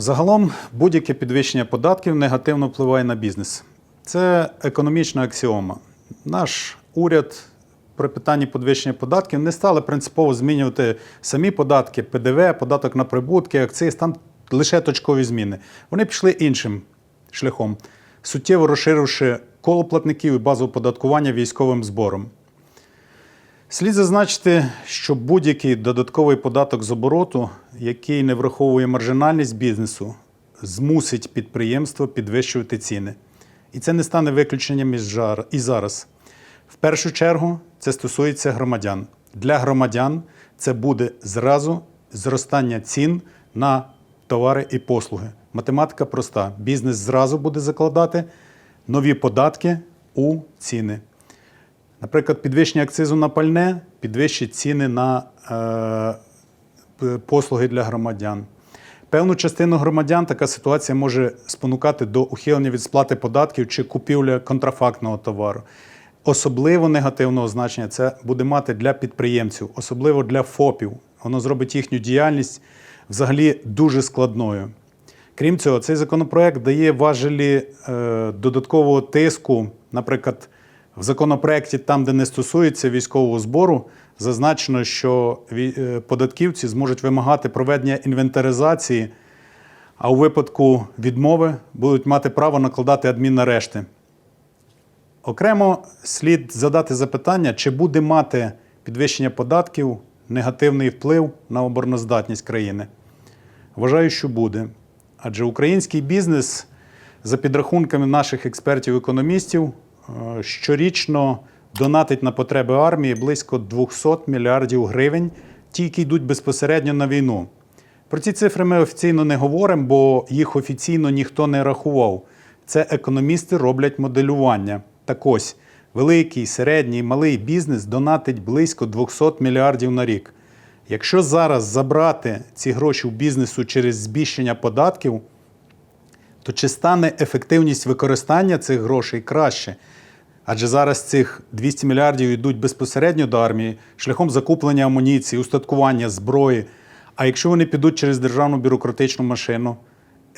Загалом будь-яке підвищення податків негативно впливає на бізнес. Це економічна аксіома. Наш уряд при питанні підвищення податків не стали принципово змінювати самі податки, ПДВ, податок на прибутки, акциз, там лише точкові зміни. Вони пішли іншим шляхом, суттєво розширивши коло платників і базу оподаткування військовим збором. Слід зазначити, що будь-який додатковий податок з обороту, який не враховує маржинальність бізнесу, змусить підприємство підвищувати ціни. І це не стане виключенням і зараз. В першу чергу це стосується громадян. Для громадян це буде зразу зростання цін на товари і послуги. Математика проста. Бізнес зразу буде закладати нові податки у ціни. Наприклад, підвищення акцизу на пальне підвищить ціни на е, послуги для громадян. Певну частину громадян така ситуація може спонукати до ухилення від сплати податків чи купівля контрафактного товару. Особливо негативного значення це буде мати для підприємців, особливо для ФОПів. Воно зробить їхню діяльність взагалі дуже складною. Крім цього, цей законопроект дає важелі е, додаткового тиску, наприклад, в законопроекті, там, де не стосується військового збору, зазначено, що е, податківці зможуть вимагати проведення інвентаризації, а у випадку відмови будуть мати право накладати адмінарешти. Окремо слід задати запитання, чи буде мати підвищення податків негативний вплив на обороноздатність країни. Вважаю, що буде. Адже український бізнес, за підрахунками наших експертів-економістів, щорічно донатить на потреби армії близько 200 мільярдів гривень, ті, які йдуть безпосередньо на війну. Про ці цифри ми офіційно не говоримо, бо їх офіційно ніхто не рахував. Це економісти роблять моделювання. Так ось, великий, середній, малий бізнес донатить близько 200 мільярдів на рік. Якщо зараз забрати ці гроші в бізнесу через збільшення податків, то чи стане ефективність використання цих грошей краще? Адже зараз цих 200 мільярдів йдуть безпосередньо до армії шляхом закуплення амуніції, устаткування зброї. А якщо вони підуть через державну бюрократичну машину,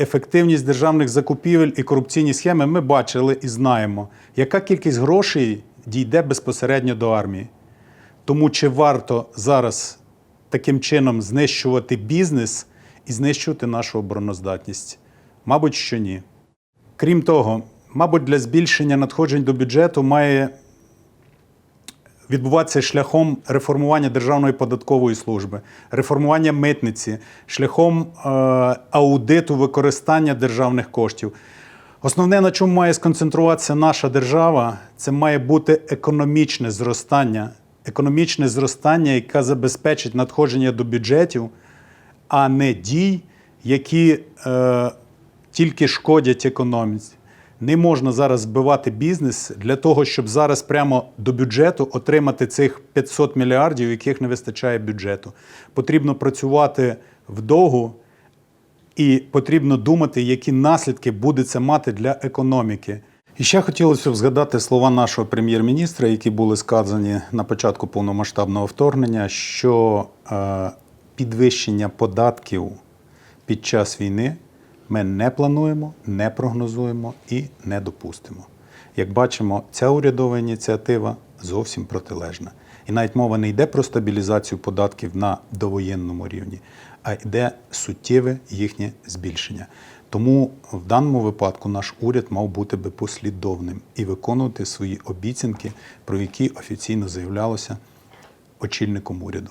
ефективність державних закупівель і корупційні схеми ми бачили і знаємо, яка кількість грошей дійде безпосередньо до армії. Тому чи варто зараз таким чином знищувати бізнес і знищувати нашу обороноздатність? Мабуть, що ні. Крім того, мабуть, для збільшення надходжень до бюджету має відбуватися шляхом реформування Державної податкової служби, реформування митниці, шляхом е, аудиту використання державних коштів. Основне, на чому має сконцентруватися наша держава, це має бути економічне зростання, економічне зростання, яке забезпечить надходження до бюджетів, а не дій, які е, тільки шкодять економіці. Не можна зараз збивати бізнес для того, щоб зараз прямо до бюджету отримати цих 500 мільярдів, яких не вистачає бюджету. Потрібно працювати вдовгу і потрібно думати, які наслідки буде це мати для економіки. І ще хотілося б згадати слова нашого прем'єр-міністра, які були сказані на початку повномасштабного вторгнення, що е, підвищення податків під час війни ми не плануємо, не прогнозуємо і не допустимо. Як бачимо, ця урядова ініціатива зовсім протилежна. І навіть мова не йде про стабілізацію податків на довоєнному рівні, а йде суттєве їхнє збільшення. Тому в даному випадку наш уряд мав бути би послідовним і виконувати свої обіцянки, про які офіційно заявлялося очільником уряду.